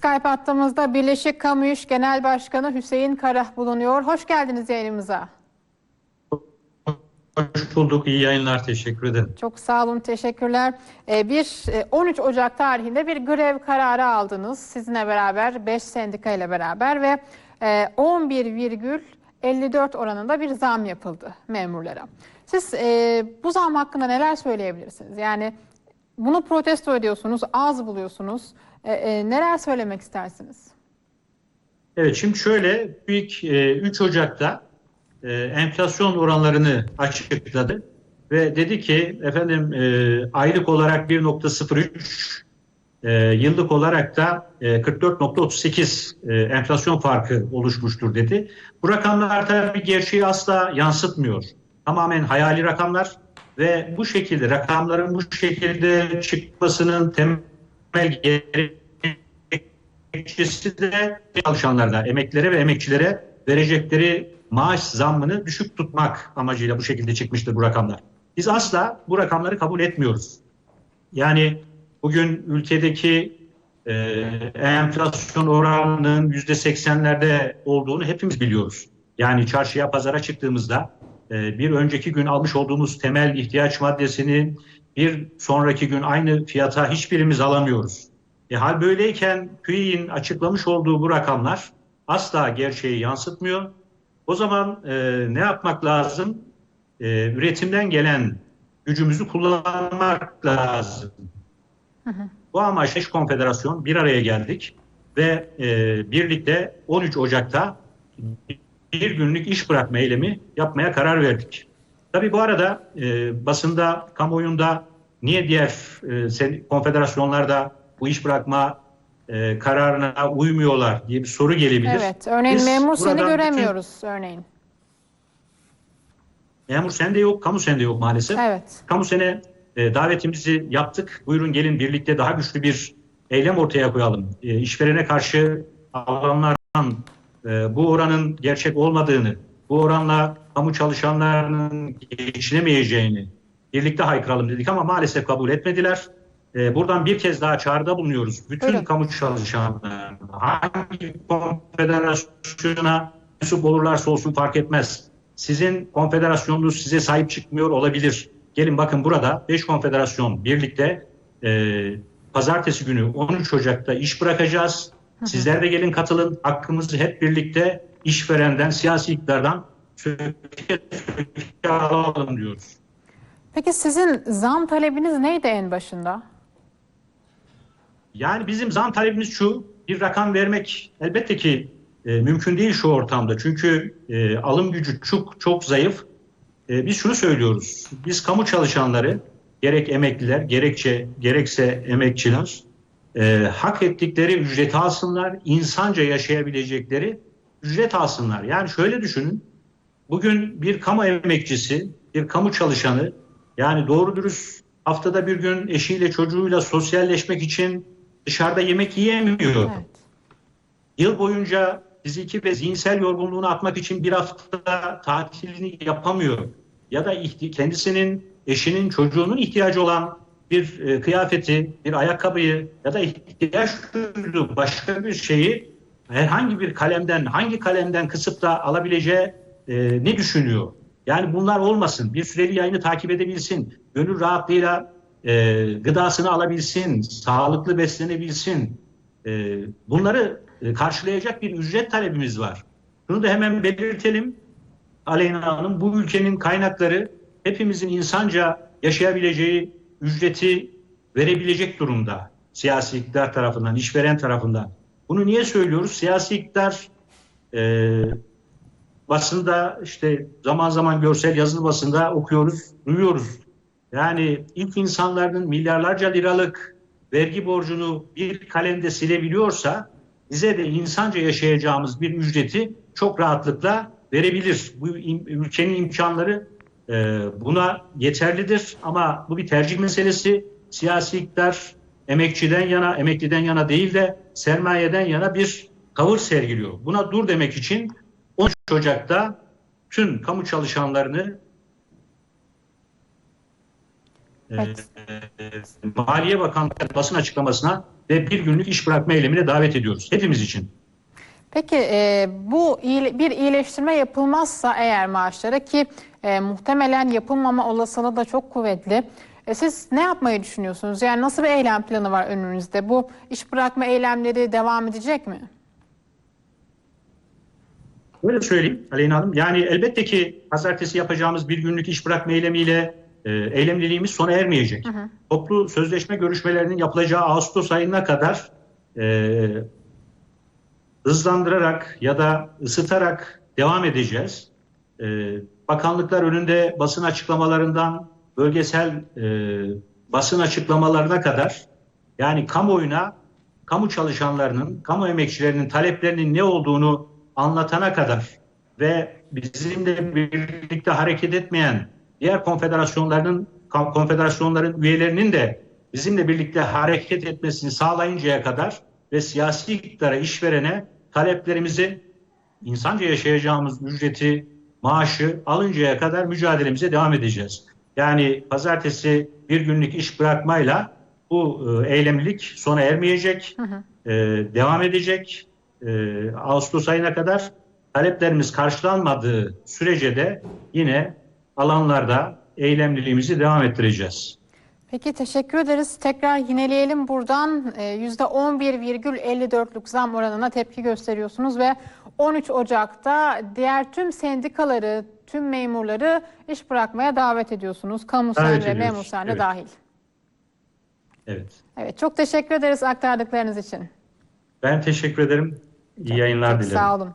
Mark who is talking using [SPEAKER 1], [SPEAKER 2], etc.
[SPEAKER 1] Skype hattımızda Birleşik Kamu İş Genel Başkanı Hüseyin Karah bulunuyor. Hoş geldiniz yayınımıza.
[SPEAKER 2] Hoş bulduk. İyi yayınlar. Teşekkür ederim.
[SPEAKER 1] Çok sağ olun, teşekkürler. Ee, Bir e, 13 Ocak tarihinde bir grev kararı aldınız sizinle beraber, 5 sendika ile beraber ve e, 11,54 oranında bir zam yapıldı memurlara. Siz e, bu zam hakkında neler söyleyebilirsiniz? Yani bunu protesto ediyorsunuz, az buluyorsunuz. E, e, Neler söylemek istersiniz?
[SPEAKER 2] Evet şimdi şöyle büyük 3 Ocak'ta e, enflasyon oranlarını açıkladı ve dedi ki efendim e, aylık olarak 1.03 e, yıllık olarak da e, 44.38 e, enflasyon farkı oluşmuştur dedi. Bu rakamlar tabii gerçeği asla yansıtmıyor. Tamamen hayali rakamlar ve bu şekilde rakamların bu şekilde çıkmasının temel gerekçesi de çalışanlarda, emeklilere ve emekçilere verecekleri maaş zammını düşük tutmak amacıyla bu şekilde çıkmıştır bu rakamlar. Biz asla bu rakamları kabul etmiyoruz. Yani bugün ülkedeki e, enflasyon oranının yüzde seksenlerde olduğunu hepimiz biliyoruz. Yani çarşıya, pazara çıktığımızda e, bir önceki gün almış olduğumuz temel ihtiyaç maddesini bir sonraki gün aynı fiyata hiçbirimiz alamıyoruz. E, hal böyleyken TÜİ'nin açıklamış olduğu bu rakamlar asla gerçeği yansıtmıyor. O zaman e, ne yapmak lazım? E, üretimden gelen gücümüzü kullanmak lazım. Hı hı. Bu amaçla İş Konfederasyon bir araya geldik ve e, birlikte 13 Ocak'ta bir günlük iş bırakma eylemi yapmaya karar verdik. Tabii bu arada e, basında, kamuoyunda niye diğer e, konfederasyonlarda bu iş bırakma e, kararına uymuyorlar diye bir soru gelebilir.
[SPEAKER 1] Evet, örneğin
[SPEAKER 2] Biz
[SPEAKER 1] memur seni göremiyoruz örneğin.
[SPEAKER 2] Memur sende yok, kamu sende yok maalesef.
[SPEAKER 1] Evet.
[SPEAKER 2] Kamu sene e, davetimizi yaptık. Buyurun gelin birlikte daha güçlü bir eylem ortaya koyalım. E, işverene karşı alanlardan e, bu oranın gerçek olmadığını, bu oranla kamu çalışanlarının geçinemeyeceğini birlikte haykıralım dedik ama maalesef kabul etmediler. E, buradan bir kez daha çağrıda bulunuyoruz. Bütün
[SPEAKER 1] Buyurun.
[SPEAKER 2] kamu çalışanlarına, hangi konfederasyona mensup olurlarsa olsun fark etmez. Sizin konfederasyonunuz size sahip çıkmıyor olabilir. Gelin bakın burada 5 konfederasyon birlikte e, pazartesi günü 13 Ocak'ta iş bırakacağız. Sizler de gelin katılın. Hakkımızı hep birlikte işverenden, siyasi iktidardan söke söke alalım diyoruz.
[SPEAKER 1] Peki sizin zam talebiniz neydi en başında?
[SPEAKER 2] Yani bizim zam talebimiz şu, bir rakam vermek elbette ki e, mümkün değil şu ortamda. Çünkü e, alım gücü çok çok zayıf. E, biz şunu söylüyoruz, biz kamu çalışanları, gerek emekliler, gerekçe gerekse emekçiler, e, hak ettikleri ücreti alsınlar, insanca yaşayabilecekleri ücret alsınlar. Yani şöyle düşünün, bugün bir kamu emekçisi, bir kamu çalışanı, yani doğru dürüst haftada bir gün eşiyle çocuğuyla sosyalleşmek için dışarıda yemek yiyemiyor.
[SPEAKER 1] Evet.
[SPEAKER 2] Yıl boyunca fiziki ve zihinsel yorgunluğunu atmak için bir hafta tatilini yapamıyor. Ya da kendisinin, eşinin, çocuğunun ihtiyacı olan bir e, kıyafeti, bir ayakkabıyı ya da ihtiyaç duyduğu başka bir şeyi herhangi bir kalemden, hangi kalemden kısıp da alabileceği e, ne düşünüyor? Yani bunlar olmasın. Bir süreli yayını takip edebilsin. Gönül rahatlığıyla e, gıdasını alabilsin, sağlıklı beslenebilsin. E, bunları e, karşılayacak bir ücret talebimiz var. Bunu da hemen belirtelim. Aleyna Hanım bu ülkenin kaynakları hepimizin insanca yaşayabileceği ücreti verebilecek durumda. Siyasi iktidar tarafından, işveren tarafından. Bunu niye söylüyoruz? Siyasi iktidar e, basında işte zaman zaman görsel yazılı basında okuyoruz, duyuyoruz. Yani ilk insanların milyarlarca liralık vergi borcunu bir kalemde silebiliyorsa bize de insanca yaşayacağımız bir ücreti çok rahatlıkla verebilir. Bu ülkenin imkanları buna yeterlidir ama bu bir tercih meselesi. Siyasi iktidar emekçiden yana, emekliden yana değil de sermayeden yana bir tavır sergiliyor. Buna dur demek için 13 Ocak'ta tüm kamu çalışanlarını e,
[SPEAKER 1] Evet.
[SPEAKER 2] e, Maliye Bakanlığı basın açıklamasına ve bir günlük iş bırakma eylemine davet ediyoruz. Hepimiz için.
[SPEAKER 1] Peki e, bu bir iyileştirme yapılmazsa eğer maaşlara ki e, muhtemelen yapılmama olasılığı da çok kuvvetli. E, siz ne yapmayı düşünüyorsunuz? Yani nasıl bir eylem planı var önünüzde? Bu iş bırakma eylemleri devam edecek mi?
[SPEAKER 2] Öyle söyleyeyim Aleyna Hanım. Yani elbette ki pazartesi yapacağımız bir günlük iş bırakma eylemiyle e, eylemliliğimiz sona ermeyecek. Toplu sözleşme görüşmelerinin yapılacağı Ağustos ayına kadar e, hızlandırarak ya da ısıtarak devam edeceğiz. E, bakanlıklar önünde basın açıklamalarından bölgesel e, basın açıklamalarına kadar yani kamuoyuna kamu çalışanlarının, kamu emekçilerinin taleplerinin ne olduğunu anlatana kadar ve bizimle birlikte hareket etmeyen diğer konfederasyonların konfederasyonların üyelerinin de bizimle birlikte hareket etmesini sağlayıncaya kadar ve siyasi iktidara işverene taleplerimizi insanca yaşayacağımız ücreti, maaşı alıncaya kadar mücadelemize devam edeceğiz. Yani pazartesi bir günlük iş bırakmayla bu e, eylemlilik sona ermeyecek, e, devam edecek. E, Ağustos ayına kadar taleplerimiz karşılanmadığı sürece de yine alanlarda eylemliliğimizi devam ettireceğiz.
[SPEAKER 1] Peki teşekkür ederiz. Tekrar yineleyelim buradan e, %11,54'lük zam oranına tepki gösteriyorsunuz ve 13 Ocak'ta diğer tüm sendikaları, tüm memurları iş bırakmaya davet ediyorsunuz. Kamusal
[SPEAKER 2] Davet
[SPEAKER 1] ve memursal
[SPEAKER 2] evet.
[SPEAKER 1] dahil.
[SPEAKER 2] Evet.
[SPEAKER 1] Evet çok teşekkür ederiz aktardıklarınız için.
[SPEAKER 2] Ben teşekkür ederim. İyi yayınlar
[SPEAKER 1] Çok
[SPEAKER 2] dilerim.
[SPEAKER 1] Sağ olun.